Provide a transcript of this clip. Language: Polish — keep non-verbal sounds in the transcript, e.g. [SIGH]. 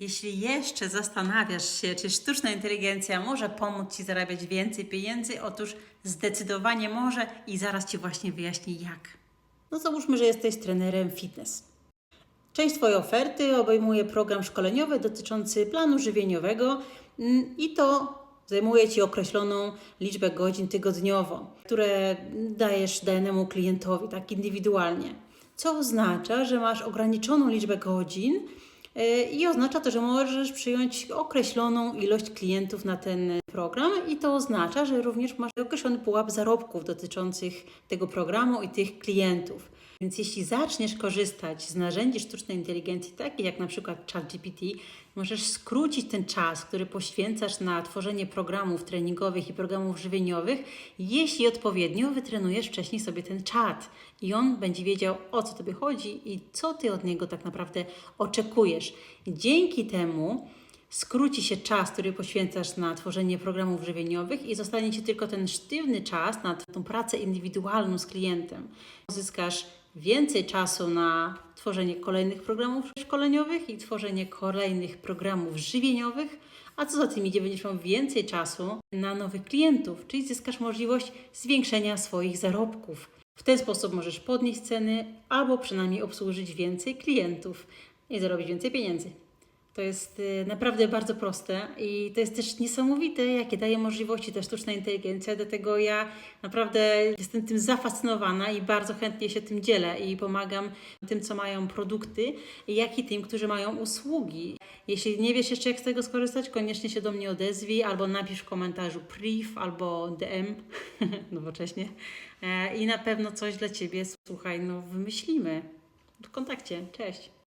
Jeśli jeszcze zastanawiasz się, czy sztuczna inteligencja może pomóc Ci zarabiać więcej pieniędzy, otóż zdecydowanie może i zaraz Ci właśnie wyjaśnię jak. No załóżmy, że jesteś trenerem fitness. Część Twojej oferty obejmuje program szkoleniowy dotyczący planu żywieniowego mm, i to zajmuje Ci określoną liczbę godzin tygodniowo, które dajesz danemu klientowi tak indywidualnie. Co oznacza, że masz ograniczoną liczbę godzin i oznacza to, że możesz przyjąć określoną ilość klientów na ten program i to oznacza, że również masz określony pułap zarobków dotyczących tego programu i tych klientów. Więc jeśli zaczniesz korzystać z narzędzi sztucznej inteligencji, takich jak na przykład ChatGPT, możesz skrócić ten czas, który poświęcasz na tworzenie programów treningowych i programów żywieniowych, jeśli odpowiednio wytrenujesz wcześniej sobie ten czat i on będzie wiedział o co tobie chodzi i co ty od niego tak naprawdę oczekujesz. Dzięki temu skróci się czas, który poświęcasz na tworzenie programów żywieniowych i zostanie Ci tylko ten sztywny czas na tą pracę indywidualną z klientem. Zyskasz więcej czasu na tworzenie kolejnych programów szkoleniowych i tworzenie kolejnych programów żywieniowych, a co za tym idzie, będziesz miał więcej czasu na nowych klientów, czyli zyskasz możliwość zwiększenia swoich zarobków. W ten sposób możesz podnieść ceny albo przynajmniej obsłużyć więcej klientów i zarobić więcej pieniędzy. To jest y, naprawdę bardzo proste i to jest też niesamowite, jakie daje możliwości ta sztuczna inteligencja. Dlatego ja naprawdę jestem tym zafascynowana i bardzo chętnie się tym dzielę i pomagam tym, co mają produkty, jak i tym, którzy mają usługi. Jeśli nie wiesz jeszcze, jak z tego skorzystać, koniecznie się do mnie odezwij albo napisz w komentarzu priv albo DM, [LAUGHS] nowocześnie. E, I na pewno coś dla Ciebie, słuchaj, no wymyślimy. W kontakcie. Cześć.